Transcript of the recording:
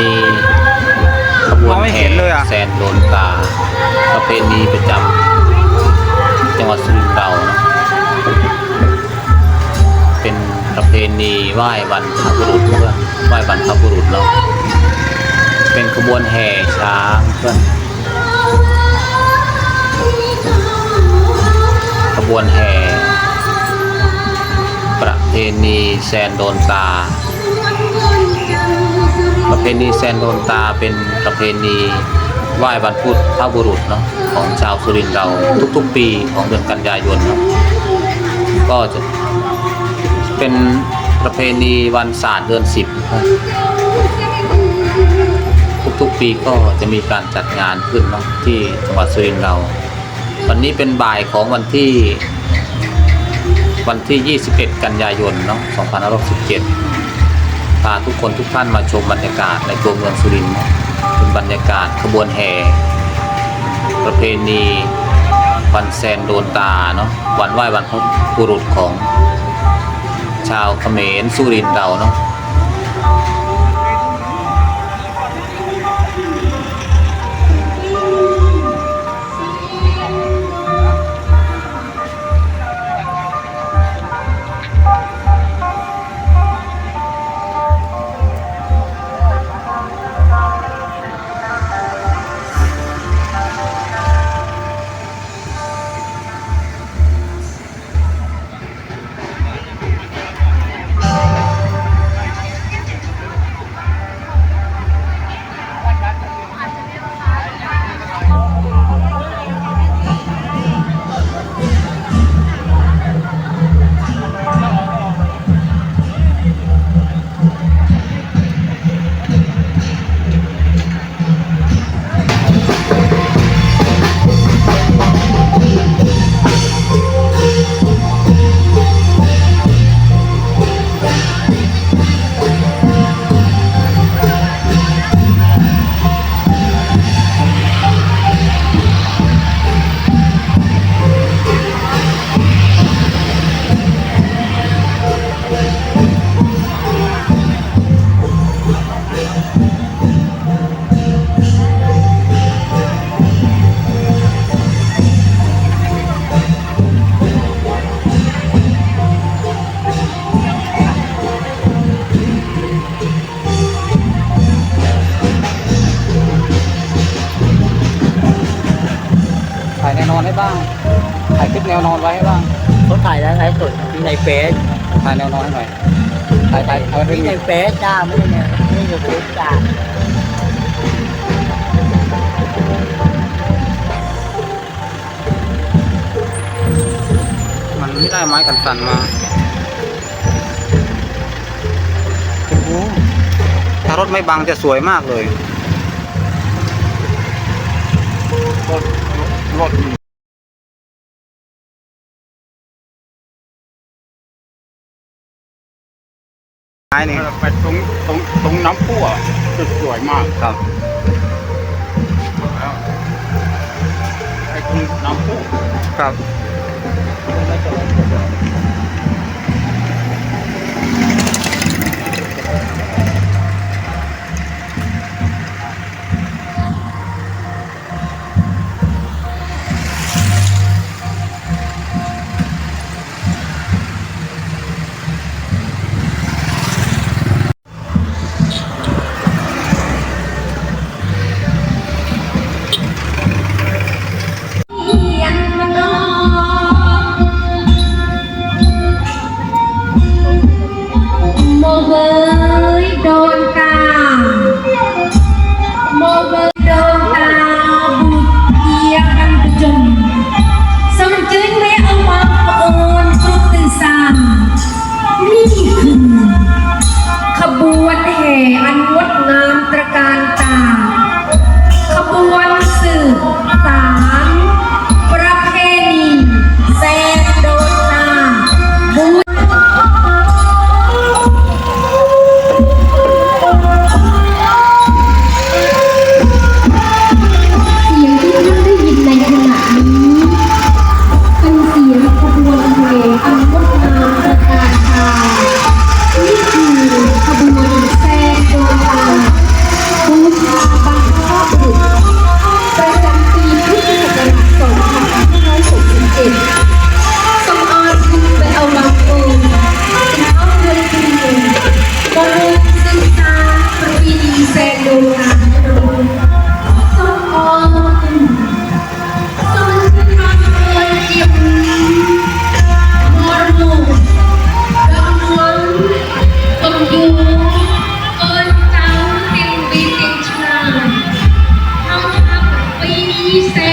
ณีขบวมอนงไม่เห็แห่นเลยอะแซนโดนตา ประเพณีประจำจังหวัดสุรินทร์เรานะเป็นประเพณีไหว้บรรพบุรุษเพื่อนไหว้บรรพบุรุษเนาะเป็นขบวนแห่ช้างเพื่อนขบวนแห่ประเพณีแซนโดนตาประ เพณีแซนโดนตาเป็นประเพณีไหว้บรรพุพระบุรุษเนาะของชาวสุรินทร์เราทุกๆ ปีของเดือนกันยายนเนาะก็จะเป็นประเพณีวันศาสตร์เดือนสิบทุกๆปีก็จะมีการจัดงานขึ้นเนาะที่จังหวัดสุรินทร์เราวันนี้เป็นบ่ายของวันที่วันที่ 21 กันยายนเนาะ2567 พาทุกคนทุกท่านมาชมบรรยากาศในตัวเมืองสุรินทร์เป็นบรรยากาศขบวนแห่ ประเพณีวันแซนโดนตาเนาะวันไหว้บรรพบุรุษของชาวเขมรสุรินทร์เราเนาะ บ้าง ถ่ายคลิปแนวนอนไว้ให้บ้างเขาถ่ายแล้วไลฟ์สดที่ในเฟซถ่ายแนวนอนให้หน่อย ถ่ายถ่ายเอาไปที่ในเป็นเฟซจ้าไม่ได้เนี่ยไม่ได้เฟซจ้ามันไม่ได้ไม้กันสั่นมาโอ้โหถ้ารถไม่บังจะสวยมากเลยรถรถ ไม้นี่ไปตรงตรงตรงน้ำพุอะจุดสวยมากครับแล้วไอ้ตรงน้ำพุครับเ triste.